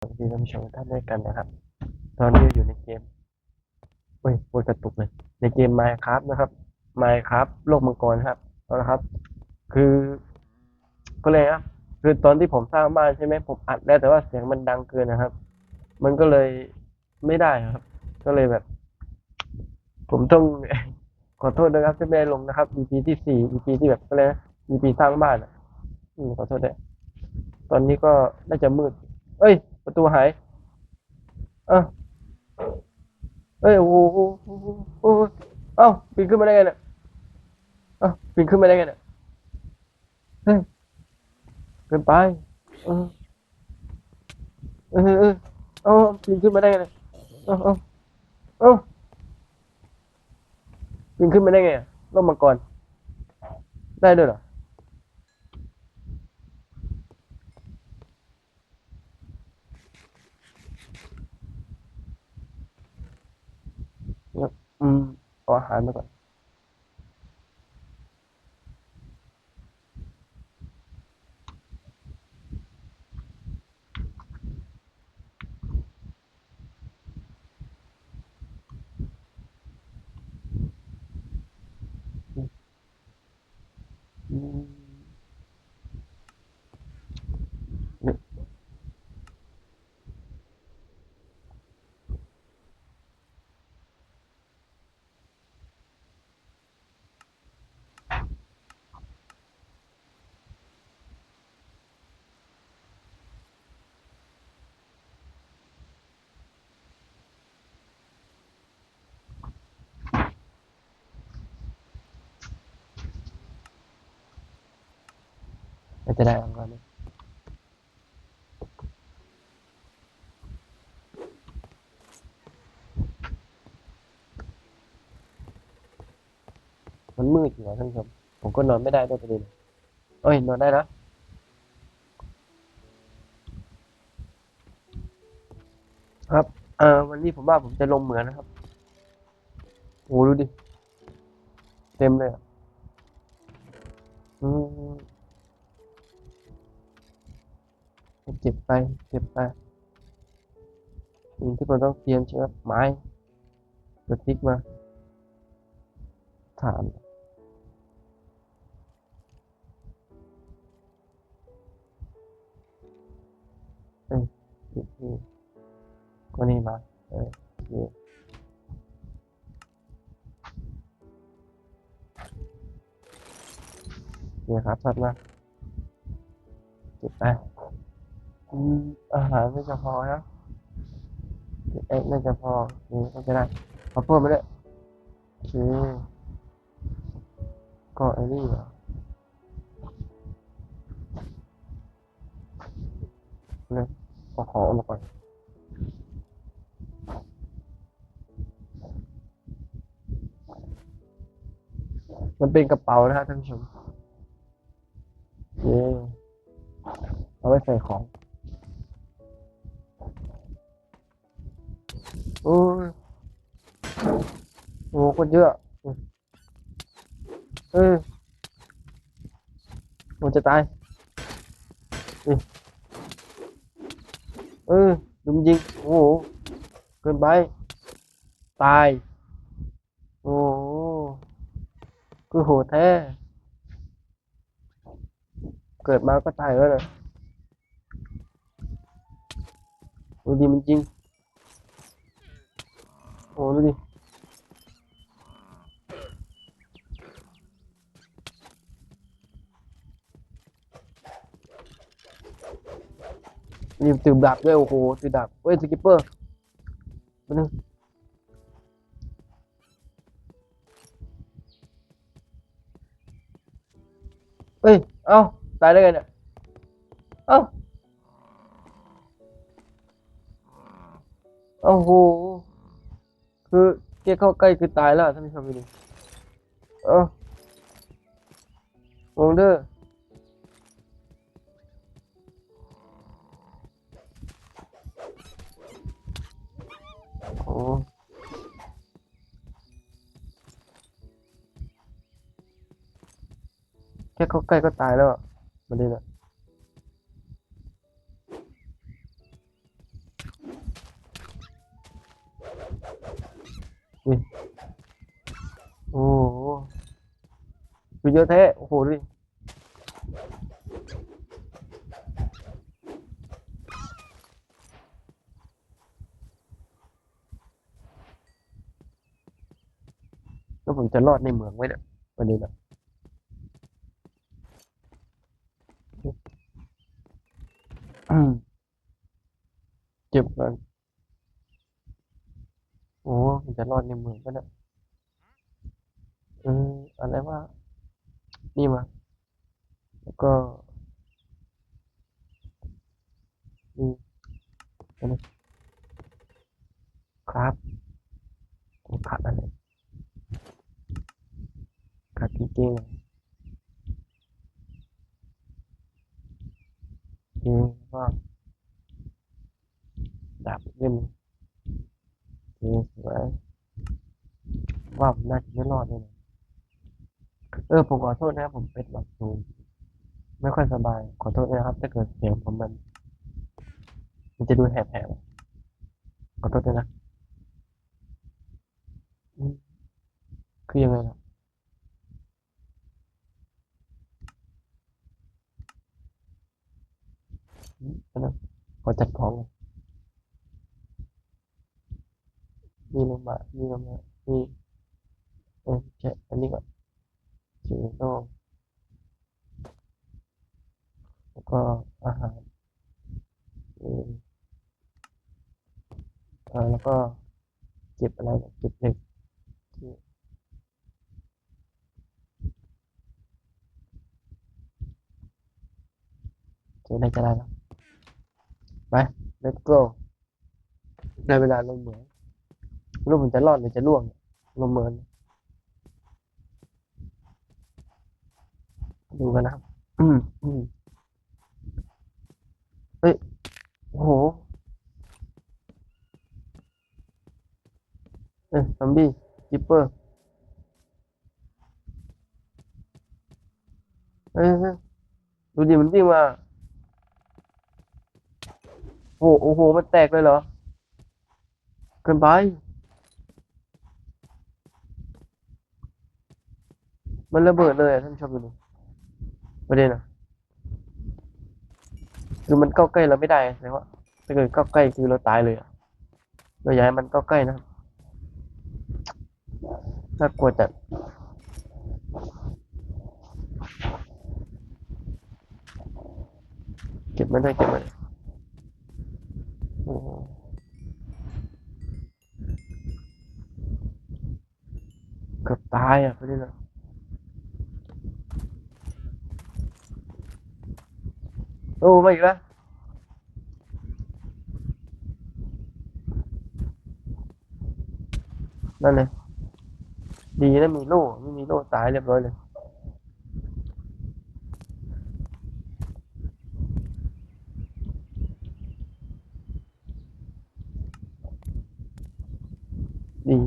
สวัสดีท่านผู้ชมท่านด้วยกันนะครับ ตอนนี้อยู่ในเกมเฮ้ยปวดกระตุกเลย ในเกม Minecraft นะครับ Minecraft โลกมังกรครับเอาละครับ คือ ก็เลยนะคือตอนที่ผมสร้างบ้านใช่ไหมผมอัดแล้วแต่ว่าเสียงมันดังเกินนะครับ มันก็เลยไม่ได้ครับ ก็เลยแบบ ผมต้องขอโทษนะครับที่ไม่ได้ลงนะครับ EP ที่สี่ EP ที่แบบอะไรนะ EP สร้างบ้านอะอืมขอโทษด้วยตอนนี้ก็น่าจะมืด เอ้ย ประตูหาย เอ้าเอ้ยโอ้โหโอ้โหโอ้โหเอ้าปีนขึ้นมาได้ไงเนี่ยเอ้าปีนขึ้นมาได้ไงเนี่ยเฮ้ยเกินไปเออเออเออเอ้าปีนขึ้นมาได้ไงเนี่ยเอ้าเอ้าเอ้าปีนขึ้นมาได้ไงอะร่มมังกรได้ด้วยเหรอ อืมเอาอาหารมาก่อน อืมเนี่ย เราจะได้เอันก่อนไหมมันมืดอยู่เหรอท่านผู้ชมผมก็นอนไม่ได้ด้วยประเด็นเอ้ย นอนได้นะครับ เอ่อวันนี้ผมว่าผมจะลงเหมืองนะครับ โอ้ดูดิ เต็มเลยอะ อืม เก็บไป เก็บไปสิ่งที่ผมต้องเตรียมใช่ไหมไม้กระติกมาฐานเอ้ยนี่นี่ก็นี่มาเออนี่นี่ครับสัตว์มาเก็บไป อาหารไม่จะพอนะเอ๊ะน่จะพอนี่ก็จะได้เอาเพิ่มไปด้วยโอเคก็ไอ้นี่เหรอเลยเอของออกมาก่อนมันเป็นกระเป๋านะฮะท่านผู้ชมโอเคเอาไว้ใส่ของ โอ้โอ้คนเยอะเออมันจะตายเออลุมยิง โอ้โหเกินไป ตาย โอ้โหคือโหดแท้ เกิดมาก็ตายแล้วนะดูดิมันจริง อ้ดูดินี่ถือดาบด้วยโอ้โหถือดาบเว้ยสกิปเปอร์มาหนึ่งเอ้ย เอ้า ตายได้ไงเนี่ย เอ้า โอ้โห คือแค่เข้าใกล้คือตายแล้วท่านผู้ชมดูเออวงเด้อโอ้แค่เข้าใกล้ก็ตายแล้วอะมันดีนะ อุ้ยโอ้โหคือเยอะแท้โอ้โหดิแล้วผมจะรอดในเมืองไหมเนี่ยวันนี้นะเจ็บกันโอ้ผมจะรอดในเมืองไหมเนี่ยเอออะไรว่า นี่มา แล้วก็นี่อันะครับผมขาดอะไรขาดจริงๆจริงว่าดาบเล่มจริงสวยว่าผมน่าจะไม่รอดเลยนะ เออผมขอโทษนะครับผมเป็นแบบนูนไม่ค่อยสบาย ขอโทษนะครับ ถ้าเกิดเสียงผมมัน มันจะดูแหบๆขอโทษด้วยนะคือยังไงล่ะอันนั้นขอจัดของก่อนนี่ลงมานี่ลงมานี่เออใช่อันนี้ก่อน โอเคโล่งแล้วก็อาหารออเอแล้วก็เก็บอะไรเนี่ยเก็บเหล็กที่จอได้จะได้แล้วไป let's go ได้เวลาลงเหมืองไม่รู้ผมจะรอดหรือจะล่วงลงเหมือง ดูกันนะครับ อืมอืมเฮ้ยโอ้โหเอ้ยซอมบี้จิปเปอร์เอ้ยเอ้ยดูดิมันวิ่งมาโอ้โหโอ้โห มันแตกเลยเหรอ เกินไปมันระเบิดเลยอะท่านผู้ชมดูดิ ประเด็นอะคือมันเข้าใกล้เราไม่ได้แสดงว่าถ้าเกิดเข้าใกล้คือเราตายเลยอะเราย่าให้มันเข้าใกล้นะน่ากลัวจัดเก็บมันด้เก็บมันโอ้เกือบตายอะประเด็นอะ โอ้มาอีกแล้วนั่นเลยดีนะมีโล่ไม่มีโล่ตายเรียบร้อยเลย ดี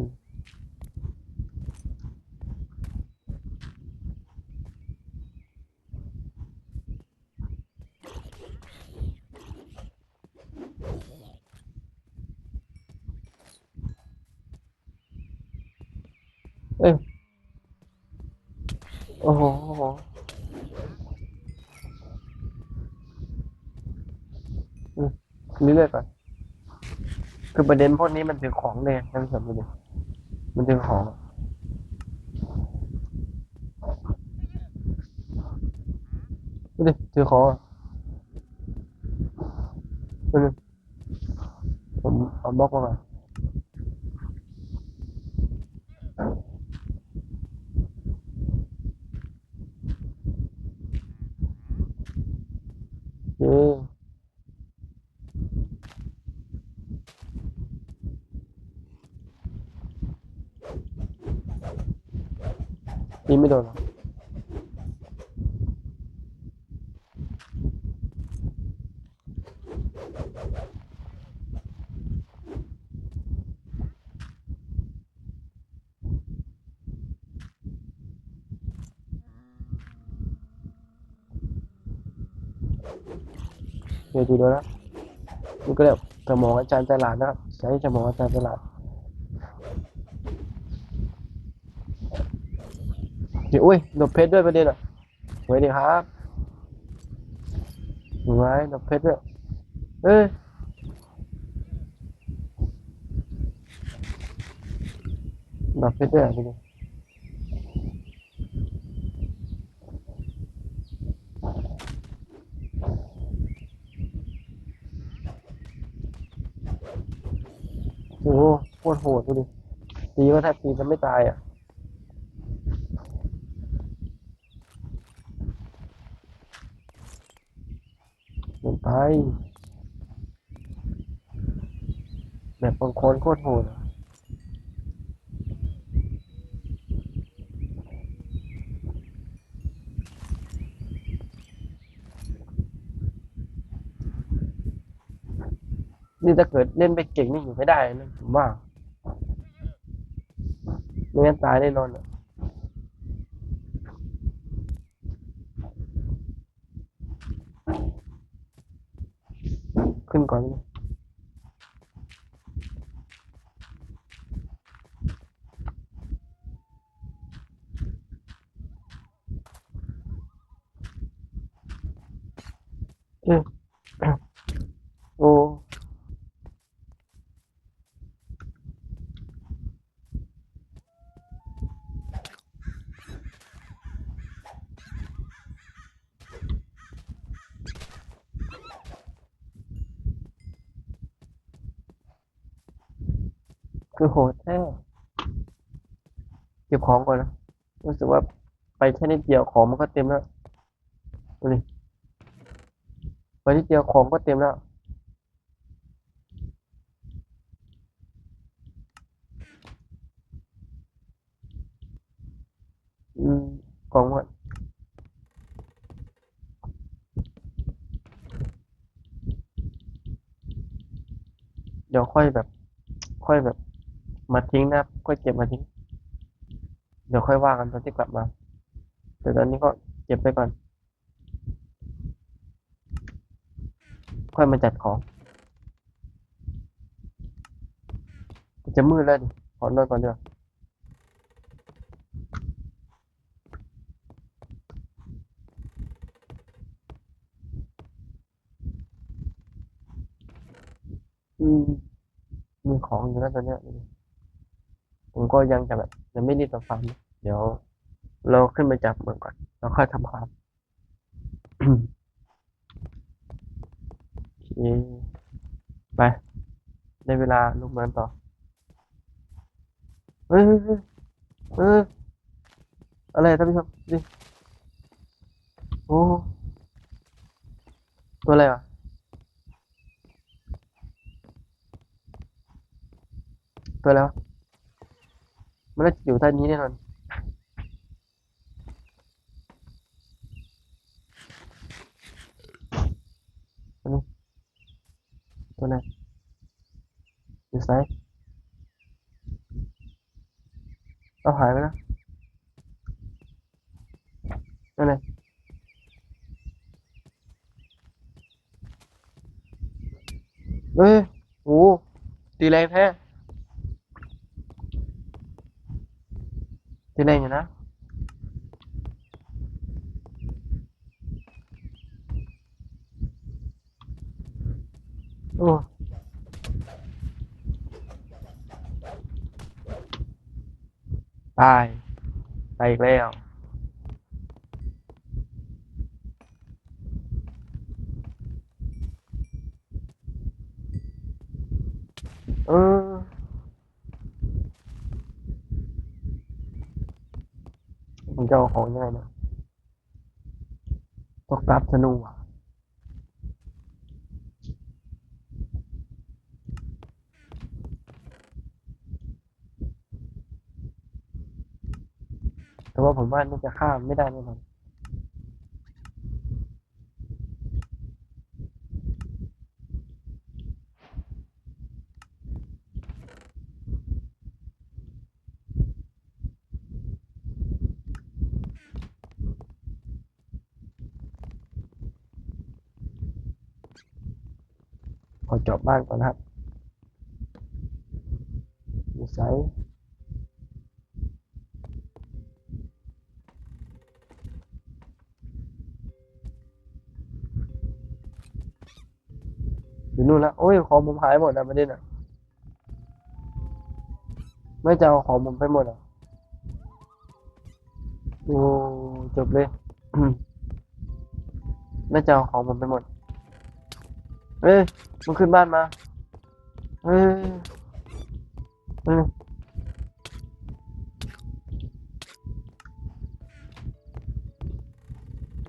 เอ้ยโอ้โหโอ้โหอืมเรื่อยๆก่อนคือประเด็นพวกนี้มันถือของเลยท่านผู้ชมดูมันถือของดูดิถือของอะดูดิผมเอาบล็อกมาก่อนโอเค ตีไม่โดนหรอกเดี๋ยวดูดูนะนี่ก็เรียกสมองอาจารย์ตลาดนะครับใช้สมองอาจารย์ตลาด เดี๋ยวอุ้ยหนบเพชรด้วยประเด็นอะสวยดีครับสวยหนบเพชรด้วยเอ้ยหนบเพชรด้วยประเด็นโอ้โหโคตรโหดดูดิตีว่าแทบตีจะไม่ตายอะ เกินไป แบบบางคนโคตรโหดนี่ถ้าเกิดเล่นไปเก่งนี่อยู่ไม่ได้นะผมว่าไม่งั้นตายแน่นอนอะ ขึ้นก่อนเลยเอ้ยโอ้ คือโหดแท้เก็บของก่อนนะ รู้สึกว่าไปแค่นิดเดียวของมันก็เต็มแล้วดูดิไปนิดเดียวของก็เต็มแล้วอืมกล่องหมดเดี๋ยวค่อยแบบ ค่อยแบบ มาทิ้งนะครับค่อยเก็บมาทิ้ง เดี๋ยวค่อยว่ากันตอนที่กลับมาแต่ตอนนี้ก็เก็บไปก่อน ค่อยมาจัดของจะมืดแล้วดิขอนอนก่อนเดี๋ยวอืมมีของอยู่แล้วตอนเนี้ย ผมก็ยังจะแบบยังไม่รีบทำฟาร์มเดี๋ยว เราขึ้นไปจับมันก่อนแล้วค่อยทำฟาร์มโอเคไปได้เวลาลุกเมืองต่อเฮ้ยเฮ้ยเฮ้ยอะไรท่านผู้ชมดิโอ้ตัวอะไรอะตัวอะไรวะ มันน่าจะอยู่ท่านนี้แน่นอนอันนี้ตัวไหนอยู่ไซส์เอาหายไปแล้วนั่นไงเอ้ยโอ้ตีแรงแท้ ตีแรงอยู่นะโอ้ตายตายอีกแล้วเออผม จะเอาของยังไงนะต้องราบธนูอะแต่ว่าผมว่าน่าจะข้ามไม่ได้แน่นอน ขอจบบ้านก่อนนะครับนิสัยอยู่นู่นแล้วโอ้ยของผมหายหมดแล้วประเด็นอะ ไม่จะเอาของผมไปหมดอะโอ้จบเลย ไม่จะเอาของผมไปหมด เอ้ยมึงขึ้นบ้านมาเอ้ยเอ้ย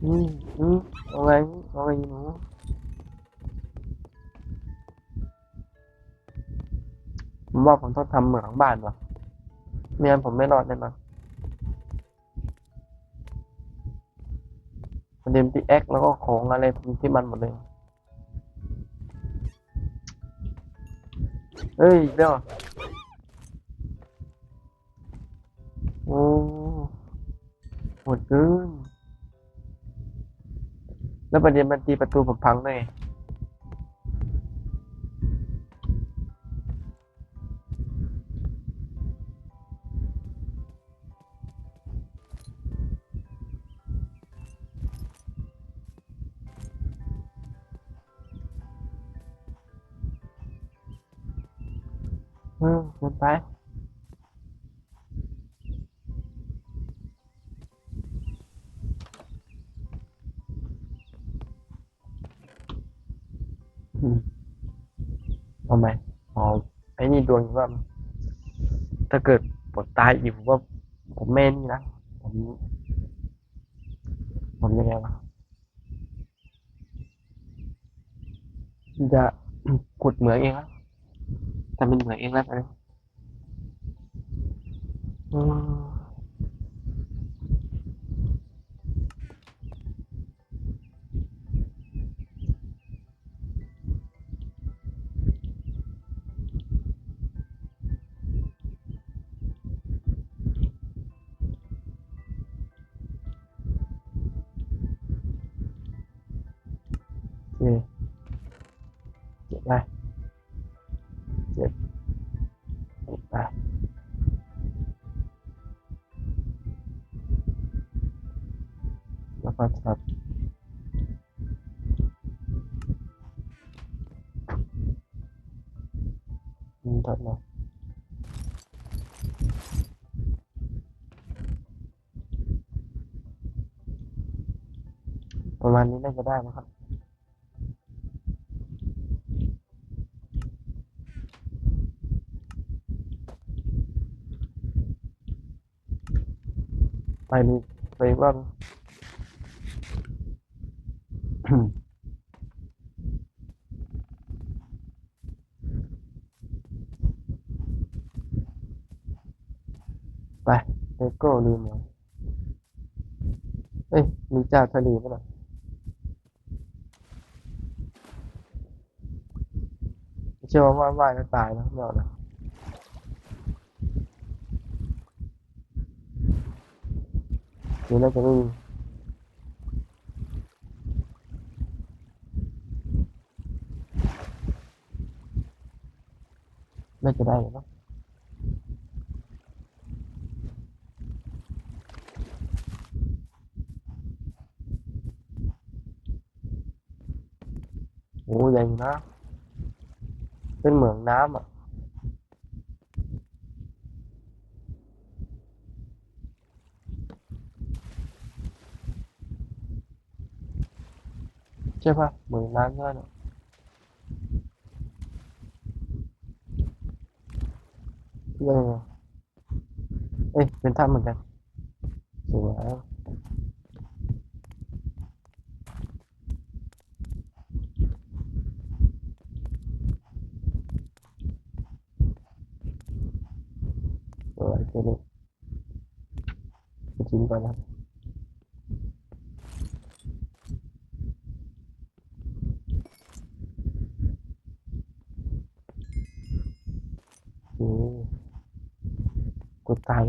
อืมอืมเอาไงเอาไงหนูผมว่าผมต้องทำเหมืองหลังบ้านว่ะไม่งั้นผมไม่รอดแน่นอนประเด็นพีแอคแล้วก็ของอะไรที่มันหมดเลย เฮ้ยเดี๋ยวโอ้หมดเกินแล้วประเด็นมันตีประตูผมพังเลย เออเกินไปอืมทำไมอ๋อไอ้นี่ดวงว่า ถ้าเกิดผมตายอีกผมว่า ผมไม่นี่นะ ผม ผมยังไงวะจะขุดเหมืองเองแล้วจะเป็นเหมืองเองแล้วตอนนี้ อื แล้วก็จับ อืมจับมาประมาณนี้น่าจะได้นะครับไปนี่ไปว่า ไปเล โก้ลืมเลยเอ้ย มีจ้าทะเลปะล่ะเชื่อว่าว่ายแล้วตายนะไม่เอานะหรือน่าจะไม่มีน่าจะได้เนอะโอ้ให ญ่อยู่นะ เป็นเหมืองน้ำอะใช่ปะเหมืองน้ำใช่ไหมเนี่ยเรื่องไงเอ้ยเป็นถ้ำเหมือนกัน สวย สวยเจนี่ไปกินก่อนนะครับโอ้กดตาย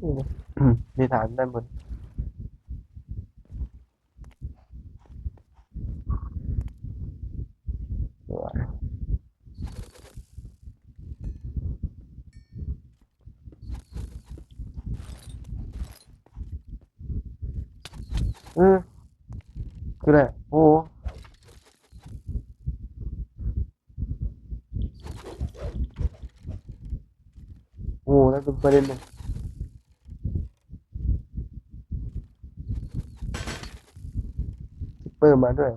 นี่นะ มีฐานด้านบนสวย เออคืออะไรโอ้โอ้แล้วเป็นประเด็นเลยซิปเปิดมาด้วย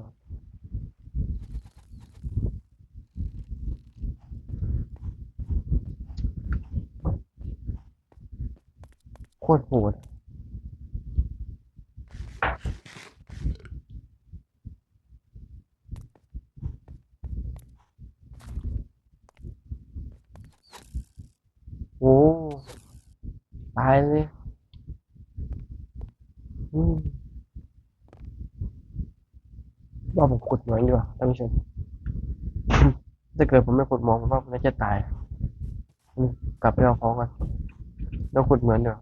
โคตรโหด โอ้ตายเลยอืม ว่าผมขุดเหมืองดีกว่าท่านผู้ชมถ้าเกิดผมไม่ขุดมองผมว่าผมน่าจะตายกลับไปเอาของกันแล้วขุดเหมืองเดียวา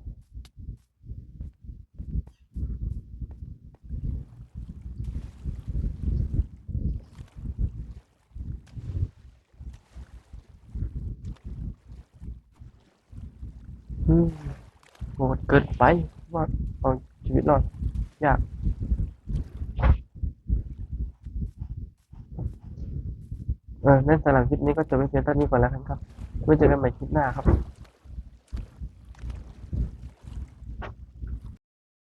อืมโหดเกินไปว่าเอาชีวิตรอดยาก เออนั่นสำหรับคลิปนี้ก็จบไปเพียงเท่านี้ก่อนแล้วกันครับไว้เจอกันใหม่คลิปหน้าครับ